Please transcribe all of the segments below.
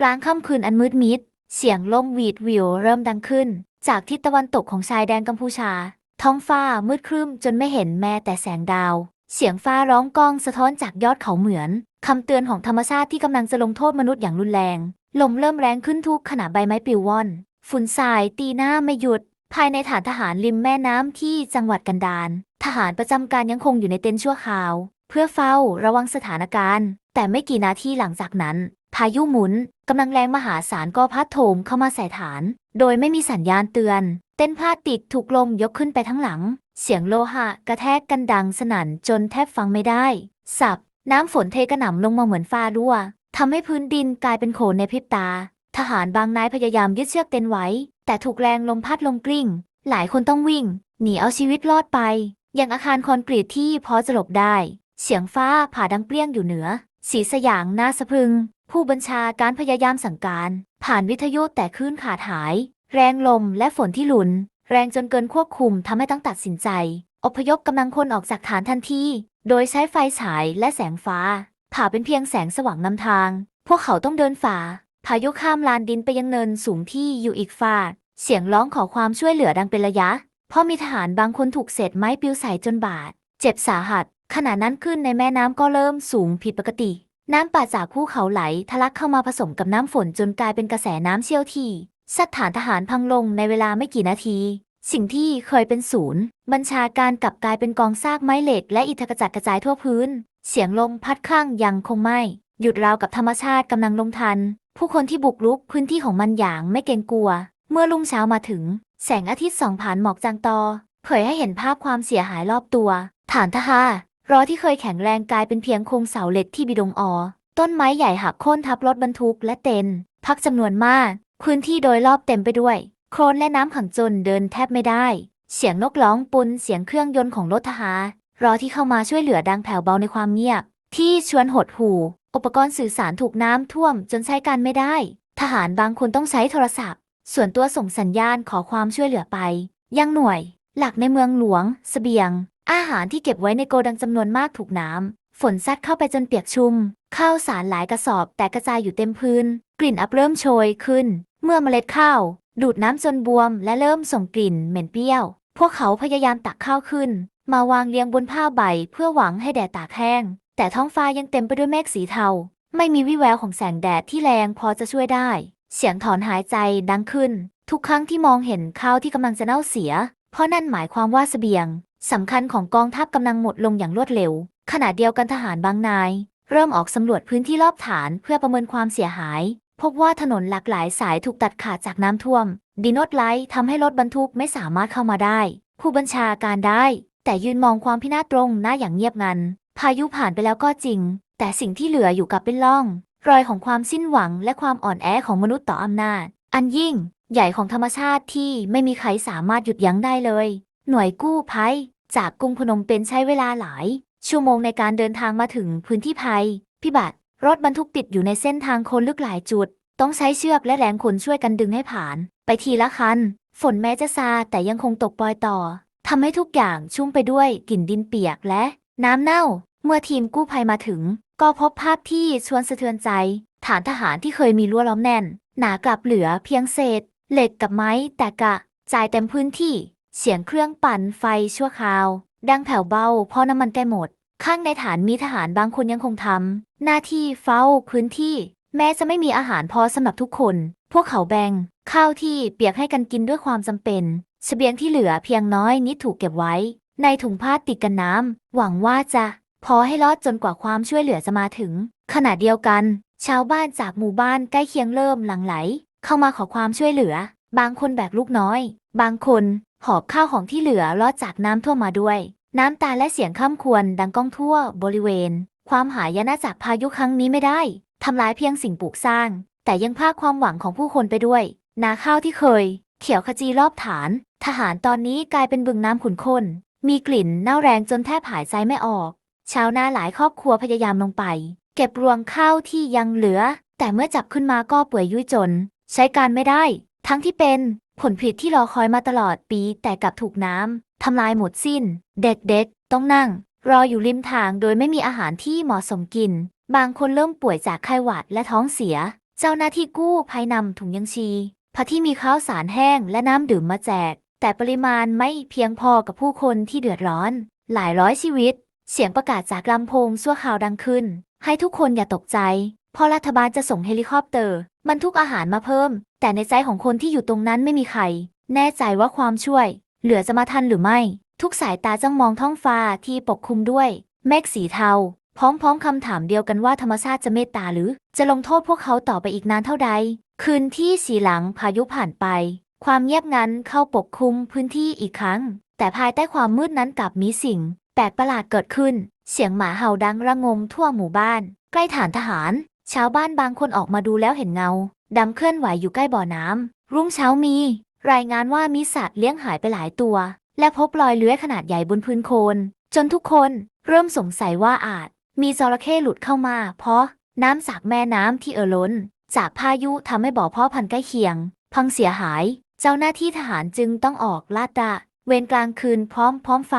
กลางค่ำคืนอันมืดมิด เสียงลมหวีดวิวเริ่มดังขึ้น จากทิศตะวันตกของชายแดนกัมพูชา ท้องฟ้ามืดครึ้มจนไม่เห็นแม้แต่แสงดาว เสียงฟ้าร้องก้องสะท้อนจากยอดเขาเหมือนคำเตือนของธรรมชาติที่กำลังจะลงโทษมนุษย์อย่างรุนแรง ลมเริ่มแรงขึ้นทุกขณะใบไม้ปลิวว่อน ฝุ่นทรายตีหน้าไม่หยุด ภายในฐานทหารริมแม่น้ำที่จังหวัดกันดารทหารประจำการยังคงอยู่ในเต็นท์ชั่วคราว เพื่อเฝ้าระวังสถานการณ์ แต่ไม่กี่นาทีหลังจากนั้น พายุหมุนกำลังแรงมหาศาลก็พัดโถมเข้ามาใส่ฐาน โดยไม่มีสัญญาณเตือน เต้นท์พลาสติกถูกลมยกขึ้นไปทั้งหลัง เสียงโลหะกระแทกกันดังสนั่นจนแทบฟังไม่ได้ สับ น้ำฝนเทกระหน่ำลงมาเหมือนฟ้ารั่วทำให้พื้นดินกลายเป็นโคลนในพริบตา ทหารบางนายพยายามยึดเชือกเต็นท์ไว้ แต่ถูกแรงลมพัดลงกลิ้ง หลายคนต้องวิ่ง หนีเอาชีวิตรอดไปยังอาคารคอนกรีตที่พอจะหลบได้ เสียงฟ้าผ่าดังเปรี้ยงอยู่เหนือ สีสยางน่าสะพรึง ผู้บัญชาการพยายามสั่งการ ผ่านวิทยุแต่คลื่นขาดหาย แรงลมและฝนที่หลุน แรงจนเกินควบคุมทำให้ต้องตัดสินใจ อพยพกำลังคนออกจากฐานทันที โดยใช้ไฟฉายและแสงฟ้า ผ่าเป็นเพียงแสงสว่างนำทาง พวกเขาต้องเดินฝ่า พายุข้ามลานดินไปยังเนินสูงที่อยู่อีกฝากเสียงร้องขอความช่วยเหลือดังเป็นระยะ เพราะมีทหารบางคนถูกเศษไม้ปลิวใส่จนบาด เจ็บสาหัส ขณะนั้นขึ้นในแม่น้ำก็เริ่มสูงผิดปกติ น้ำป่าจากภูเขาไหลทะลักเข้ามาผสมกับน้ำฝนจนกลายเป็นกระแสน้ำเชี่ยวที่ซัดฐานทหารพังลงในเวลาไม่กี่นาที สิ่งที่เคยเป็นศูนย์ บัญชาการกลับกลายเป็นกองซากไม้เหล็ก และอิฐกระจัดกระจายทั่วพื้น เสียงลมพัดข้างยังคงไม่ หยุดราวกับธรรมชาติกำลังลงทัน ผู้คนที่บุกรุกพื้นที่ของมันอย่างไม่เกรงกลัว เมื่อรุ่งเช้ามาถึง แสงอาทิตย์ส่องผ่านหมอกจางตอ เผยให้เห็นภาพความเสียหายรอบตัว ฐานทหาร รอที่เคยแข็งแรงกลายเป็นเพียงโครงเสาเหล็กที่บิดงอต้นไม้ใหญ่หักโค่นทับรถบรรทุกและเต็นท์พักจำนวนมาก พื้นที่โดยรอบเต็มไปด้วย โคลนและน้ำขังจนเดินแทบไม่ได้ เสียงนกร้องปุนเสียงเครื่องยนต์ของรถทหารรอที่เข้ามาช่วยเหลือดังแผ่วเบาในความเงียบ ที่ชวนหดหู่ อุปกรณ์สื่อสารถูกน้ำท่วมจนใช้การไม่ได้ ทหารบางคนต้องใช้โทรศัพท์ ส่วนตัวส่งสัญญาณขอความช่วยเหลือไป ยังหน่วย หลักในเมืองหลวงสเสบียง อาหารที่เก็บไว้ในโกดังจำนวนมากถูกน้ำฝนซัดเข้าไปจนเปียกชุ่ม ข้าวสารหลายกระสอบแตกกระจายอยู่เต็มพื้น กลิ่นอับเริ่มโชยขึ้น เมื่อเมล็ดข้าว ดูดน้ำจนบวม และเริ่มส่งกลิ่นเหม็นเปรี้ยว พวกเขาพยายามตักข้าวขึ้น มาวางเรียงบนผ้าใบเพื่อหวังให้แดดตากแห้ง แต่ท้องฟ้ายังเต็มไปด้วยเมฆสีเทา ไม่มีวิแววของแสงแดดที่แรงพอจะช่วยได้ เสียงถอนหายใจดังขึ้น ทุกครั้งที่มองเห็นข้าวที่กำลังจะเน่าเสีย เพราะนั่นหมายความว่าเสบียง สำคัญของกองทัพกำลังหมดลงอย่างรวดเร็ว ขณะเดียวกันทหารบางนาย เริ่มออกสำรวจพื้นที่รอบฐานเพื่อประเมินความเสียหาย พบว่าถนนหลากหลายสายถูกตัดขาดจากน้ำท่วม ดินโนดไลท์ทำให้รถบรรทุกไม่สามารถเข้ามาได้ ผู้บัญชาการได้ แต่ยืนมองความพินาศตรงหน้าอย่างเงียบงัน พายุผ่านไปแล้วก็จริง แต่สิ่งที่เหลืออยู่กับเป็นล่อง รอยของความสิ้นหวังและความอ่อนแอของมนุษย์ต่ออำนาจ อันยิ่ง ใหญ่ของธรรมชาติที่ไม่มีใครสามารถหยุดยั้งได้เลย หน่วยกู้ภัย จากกรุงพนมเปญใช้เวลาหลาย ชั่วโมงในการเดินทางมาถึงพื้นที่ภัย พิบัติรถบรรทุกติดอยู่ในเส้นทางโคนลึกหลายจุด ต้องใช้เชือกและแรงขนช่วยกันดึงให้ผ่าน ไปทีละคัน ฝนแม้จะซาแต่ยังคงตกปล่อยต่อทำให้ทุกอย่างชุ่มไปด้วยกลิ่นดินเปียกและ น้ำเน่า เมื่อทีมกู้ภัยมาถึง ก็พบภาพที่ชวนสะเทือนใจ ฐานทหารที่เคยมีรั้วล้อมแน่น หนากลับเหลือเพียงเศษ เหล็กกับไม้แต่กะจ่ายเต็มพื้นที่ เสียงเครื่องปั่นไฟชั่วคราว ดังแผ่วเบาเพราะน้ำมันใกล้หมด ข้างในฐานมีทหารบางคนยังคงทำหน้าที่เฝ้าพื้นที่ แม้จะไม่มีอาหารพอสำหรับทุกคน พวกเขาแบ่งข้าวที่เปียกให้กันกินด้วยความจำเป็นเสบียงที่เหลือเพียงน้อยนิดถูกเก็บไว้ ในถุงผ้าติดกันน้ำหวังว่าจะพอให้รอดจนกว่าความช่วยเหลือจะมาถึง ขณะเดียวกัน ชาวบ้านจากหมู่บ้านใกล้เคียงเริ่มหลั่งไหล เข้ามาขอความช่วยเหลือ บางคนแบกลูกน้อย บางคน หอบข้าวของที่เหลือรอดจากน้ำท่วมมาด้วย น้ำตาและเสียงข้ามควรดังก้องทั่วบริเวณ ความหายนะจากพายุครั้งนี้ไม่ได้ทำลายเพียงสิ่งปลูกสร้าง แต่ยังพาความหวังของผู้คนไปด้วย นาข้าวที่เคย เขียวขจีรอบฐาน ทหารตอนนี้กลายเป็นบึงน้ำขุ่นข้นมีกลิ่นเน่าแรงจนแทบหายใจไม่ออกชาวนาหลายครอบครัวพยายามลงไป เก็บรวงข้าวที่ยังเหลือ แต่เมื่อจับขึ้นมาก็เปื่อยยุ่ยจน ใช้การไม่ได้ ทั้งที่เป็น ผลผลิตที่รอคอยมาตลอดปีแต่กลับถูกน้ำทำลายหมดสิ้น เด็กๆ ต้องนั่ง รออยู่ริมทางโดยไม่มีอาหารที่เหมาะสมกิน บางคนเริ่มป่วยจากไข้หวัดและท้องเสีย เจ้าหน้าที่กู้ภัยนำถุงยังชีพระที่มีข้าวสารแห้งและน้ำดื่มมาแจก แต่ปริมาณไม่เพียงพอกับผู้คนที่เดือดร้อน หลายร้อยชีวิต เสียงประกาศจากลำโพงชั่วข่าวดังขึ้น ให้ทุกคนอย่าตกใจ พราะรัฐบาลจะส่งเฮลิคอปเตอร์บรรทุกอาหารมาเพิ่ม แต่ในใจของคนที่อยู่ตรงนั้นไม่มีใคร แน่ใจว่าความช่วย เหลือจะมาทันหรือไม่ ทุกสายตาจ้องมองท้องฟ้าที่ปกคลุมด้วย เมฆสีเทา พร้อมๆคำถามเดียวกันว่าธรรมชาติจะเมตตาหรือ จะลงโทษพวกเขาต่อไปอีกนานเท่าใด คืนที่สีหลังพายุผ่านไป ความเงียบงันเข้าปกคลุมพื้นที่อีกครั้ง แต่ภายใต้ความมืดนั้นกลับมีสิ่งแปลกประหลาดเกิดขึ้น เสียงหมาเห่าดังระงมทั่วหมู่บ้าน ใกล้ฐานทหาร ชาวบ้านบางคนออกมาดูแล้วเห็นเงาดำเคลื่อนไหวอยู่ใกล้บ่อน้ำรุ่งเช้ามี รายงานว่ามีสัตว์เลี้ยงหายไปหลายตัว และพบรอยเลื้อยขนาดใหญ่บนพื้นโคลนจนทุกคนเริ่มสงสัยว่าอาจ มีจระเข้หลุดเข้ามา เพราะน้ำจากแม่น้ำที่เอ่อล้น จากพายุทำให้บ่อพ่อพันธุ์ใกล้เคียง พังเสียหาย เจ้าหน้าที่ทหารจึงต้องออกลาดตระเวรกลางคืนพร้อมพร้อมไฟ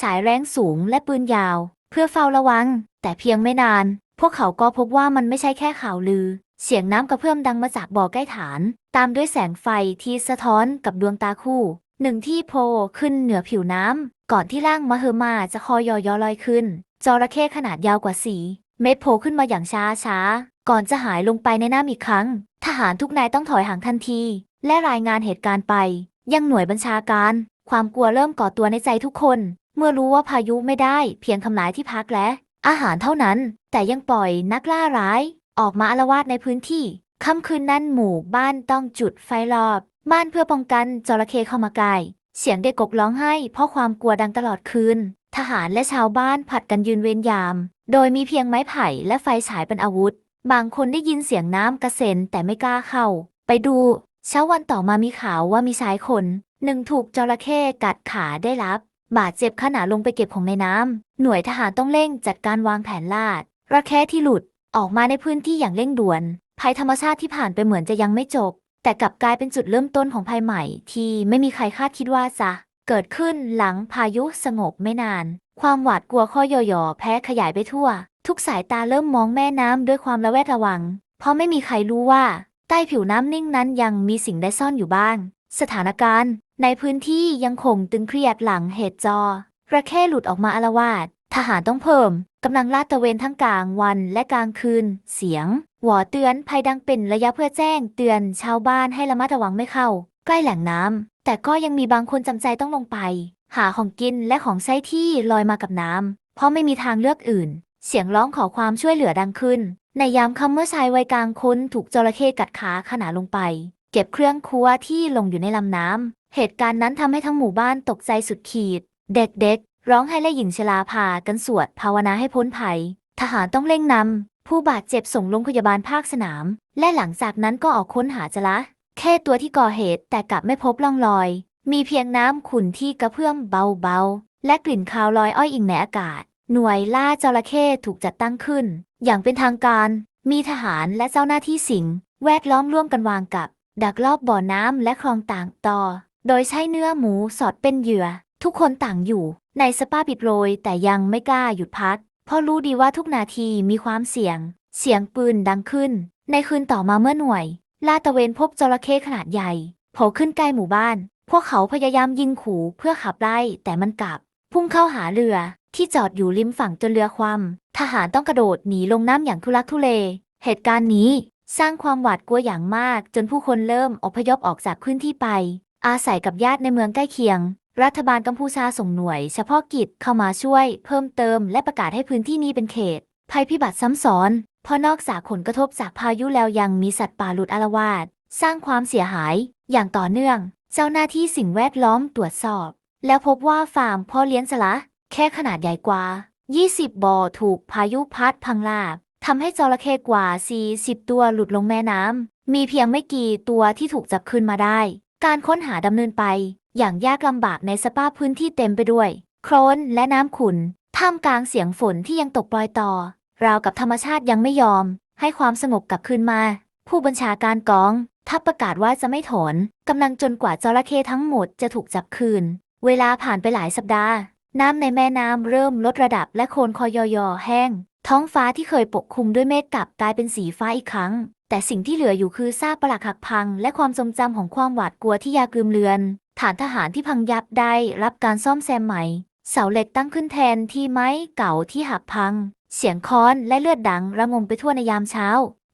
ฉายแรงสูงและปืนยาว เพื่อเฝ้าระวัง แต่เพียงไม่นาน พวกเขาก็พบว่ามันไม่ใช่แค่ข่าวลือ เสียงน้ำกระเพื่อมดังมาจากบ่อใกล้ฐาน ตามด้วยแสงไฟที่สะท้อนกับดวงตาคู่ หนึ่งที่โผล่ขึ้นเหนือผิวน้ำ ก่อนที่ร่างมหึมาจะคอยอยอลอยขึ้น จระเข้ขนาดยาวกว่าสีเม็ดโผล่ขึ้นมาอย่างช้าช้าๆก่อนจะหายลงไปในน้ำอีกครั้ง ทหารทุกนายต้องถอยห่างทันที และรายงานเหตุการณ์ไป ยังหน่วยบัญชาการ ความกลัวเริ่มก่อตัวในใจทุกคน เมื่อรู้ว่าพายุไม่ได้ เพียงทำลายที่พักและ อาหารเท่านั้น แต่ยังปล่อยนักล่าร้าย ออกมาอาละวาดในพื้นที่ค่ำคืนนั้นหมู่บ้านต้องจุดไฟรอบ บ้านเพื่อป้องกันจระเข้เข้ามาใกล้เสียงเด็กกบร้องไห้เพราะความกลัวดังตลอดคืน ทหารและชาวบ้านผัดกันยืนเวรยาม โดยมีเพียงไม้ไผ่และไฟฉายเป็นอาวุธ บางคนได้ยินเสียงน้ำกระเซ็นแต่ไม่กล้าเข้า ไปดู เช้าวันต่อมามีข่าวว่ามีชายคน หนึ่งถูกจระเข้กัดขาได้รับ บาดเจ็บขณะลงไปเก็บของในน้ำ หน่วยทหารต้องเร่งจัดการวางแผนลาด ระแคะที่หลุดออกมาในพื้นที่อย่างเร่งด่วน ภัยธรรมชาติที่ผ่านไปเหมือนจะยังไม่จบ แต่กลับกลายเป็นจุดเริ่มต้นของภัยใหม่ ที่ไม่มีใครคาดคิดว่าจะเกิดขึ้นหลังพายุสงบไม่นาน ความหวาดกลัวข้อย่อๆแพ้ขยายไปทั่ว ทุกสายตาเริ่มมองแม่น้ำด้วยความระแวดระวัง เพราะไม่มีใครรู้ว่า ใต้ผิวน้ำนิ่งนั้นยังมีสิ่งใดซ่อนอยู่บ้าง สถานการณ์ ในพื้นที่ยังคงตึงเครียดหลังเหตุจอระเข้หลุดออกมาอาละวาดทหารต้องเพิ่มกำลังลาดตระเวนทั้งกลางวันและกลางคืน เสียงหวอเตือนภัยดังเป็นระยะเพื่อแจ้งเตือนชาวบ้านให้ระมัดระวังไม่เข้า ใกล้แหล่งน้ำแต่ก็ยังมีบางคนจำใจต้องลงไป หาของกินและของใช้ที่ลอยมากับน้ำเพราะไม่มีทางเลือกอื่น เสียงร้องขอความช่วยเหลือดังขึ้น ในยามค่ำเมื่อชายวัยกลางคนถูกจระเข้กัดขาขณะลงไป เก็บเครื่องครัวที่ลงอยู่ในลำน้ำ เหตุการณ์นั้นทำให้ทั้งหมู่บ้านตกใจสุดขีด เด็กๆ ร้องไห้และหญิงชราพากันสวดภาวนาให้พ้นภัย ทหารต้องเร่งนำผู้บาดเจ็บส่งโรงพยาบาลภาคสนาม และหลังจากนั้นก็ออกค้นหาจละแค่ตัวที่ก่อเหตุแต่กลับไม่พบร่องรอย มีเพียงน้ำขุ่นที่กระเพื่อมเบาๆ และกลิ่นคาวลอยอ้อยอิงในอากาศ หน่วยล่าจระเข้ถูกจัดตั้งขึ้น อย่างเป็นทางการ มีทหารและเจ้าหน้าที่สิงแวดล้อมร่วมกันวางกับ ดักรอบบ่อน้ำและคลองต่างต่อ โดยใช้เนื้อหมูสอดเป็นเหยื่อ ทุกคนต่างอยู่ ในสปาปิดโรยแต่ยังไม่กล้าหยุดพัก เพราะรู้ดีว่าทุกนาทีมีความเสี่ยง เสียงปืนดังขึ้น ในคืนต่อมาเมื่อหน่วย ลาดตระเวนพบจระเข้ขนาดใหญ่โผล่ขึ้นใกล้หมู่บ้าน พวกเขาพยายามยิงขู่เพื่อขับไล่แต่มันกลับ พุ่งเข้าหาเรือที่จอดอยู่ริมฝั่งจนเรือคว่ำทหารต้องกระโดดหนีลงน้ำอย่างทุลักทุเล เหตุการณ์นี้สร้างความหวาดกลัวอย่างมากจนผู้คนเริ่มอพยพออกจากพื้นที่ไป อาศัยกับญาติในเมืองใกล้เคียง รัฐบาลกัมพูชาส่งหน่วย เฉพาะกิจเข้ามาช่วย เพิ่มเติม และประกาศให้พื้นที่นี้เป็นเขต ภัยพิบัติซ้ำซ้อน เพราะนอกจากผลกระทบจากพายุแล้วยังมีสัตว์ป่าหลุดอาละวาดสร้างความเสียหาย อย่างต่อเนื่อง เจ้าหน้าที่สิ่งแวดล้อมตรวจสอบ แล้วพบว่าฟาร์มพ่อเลี้ยงสละแค่ขนาดใหญ่กว่า 20 บ่อถูกพายุพัดพังลาบทำให้จระเข้กว่า 40 ตัวหลุดลงแม่น้ำมีเพียงไม่กี่ตัวที่ถูกจับขึ้นมาได้ การค้นหาดำเนินไป อย่างยากลำบากในสภาพพื้นที่เต็มไปด้วย โคลนและน้ำขุ่นท่ามกลางเสียงฝนที่ยังตกปลอยต่อ ราวกับธรรมชาติยังไม่ยอม ให้ความสงบกลับคืนมา ผู้บัญชาการกอง ทัพประกาศว่าจะไม่ถอนกำลังจนกว่าจระเข้ทั้งหมดจะถูกจับคืน เวลาผ่านไปหลายสัปดาห์ น้ำในแม่น้ำเริ่มลดระดับและโคลนคอยอยอแห้ง ท้องฟ้าที่เคยปกคลุมด้วยเมฆกลับกลายเป็นสีฟ้าอีกครั้ง แต่สิ่งที่เหลืออยู่คือซากปรักหักพัง และความทรงจำของความหวาดกลัวที่ยากลืมเลือน ฐานทหารที่พังยับได้รับการซ่อมแซมใหม่ เสาเหล็กตั้งขึ้นแทนที่ไม้เก่าที่หักพัง เสียงค้อนและเลือดดังระงมไปทั่วในยามเช้า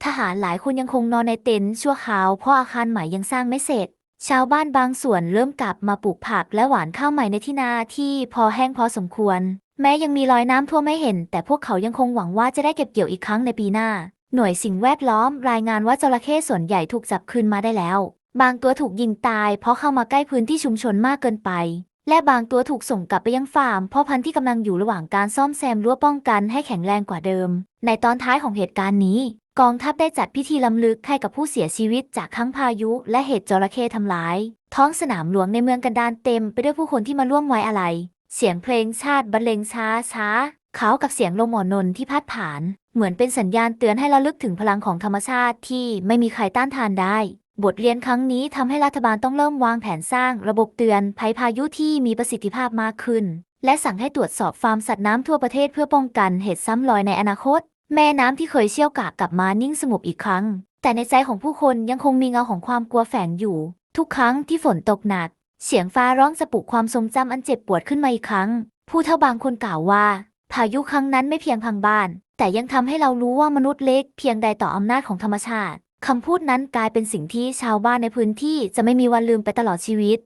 ทหารหลายคนยังคงนอนในเต็นท์ชั่วคราวเพราะอาคารใหม่ยังสร้างไม่เสร็จ ชาวบ้านบางส่วนเริ่มกลับมาปลูกผักและหวานข้าวใหม่ในที่นาที่พอแห้งพอสมควร แม้ยังมีรอยน้ำท่วมไม่เห็น แต่พวกเขายังคงหวังว่าจะได้เก็บเกี่ยวอีกครั้งในปีหน้า หน่วยสิ่งแวดล้อมรายงานว่าจระเข้ส่วนใหญ่ถูกจับคืนมาได้แล้ว บางตัวถูกยิงตาย เพราะเข้ามาใกล้พื้นที่ชุมชนมากเกินไป และบางตัวถูกส่งกลับไปยังฟาร์มเพ่อพันธุ์ที่กำลังอยู่ระหว่างการซ่อมแซมรั้วป้องกันให้แข็งแรงกว่าเดิม ในตอนท้ายของเหตุการณ์นี้ กองทัพได้จัดพิธีล้ำลึกให้กับผู้เสียชีวิตจากทั้งพายุ และเหตุจระเข้ทำร้าย ท้องสนามหลวงในเมืองกันดารเต็มไปด้วยผู้คนที่มาร่วมไว้อาลัยเสียงเพลงชาติบรรเลงช้าช้า เขากับเสียงลมหมอนนที่พัดผ่าน เหมือนเป็นสัญญาณเตือนให้ระลึกถึงพลังของธรรมชาติที่ไม่มีใครต้านทานได้ บทเรียนครั้งนี้ทำให้รัฐบาลต้องเริ่มวางแผนสร้างระบบเตือนภัยพายุที่มีประสิทธิภาพมากขึ้น และสั่งให้ตรวจสอบฟาร์มสัตว์น้ำทั่วประเทศเพื่อป้องกันเหตุซ้ำรอยในอนาคต แม่น้ำที่เคยเชี่ยวกรากกลับมานิ่งสงบอีกครั้ง แต่ในใจของผู้คนยังคงมีเงาของความกลัวแฝงอยู่ ทุกครั้งที่ฝนตกหนัก เสียงฟ้าร้องจะปุกความทรงจำอันเจ็บปวดขึ้นมาอีกครั้ง ผู้เฒ่าบางคนกล่าวว่า พายุครั้งนั้นไม่เพียงพังบ้าน แต่ยังทำให้เรารู้ว่ามนุษย์เล็กเพียงใดต่ออำนาจของธรรมชาติคำพูดนั้นกลายเป็นสิ่งที่ชาวบ้านในพื้นที่จะไม่มีวันลืมไปตลอดชีวิต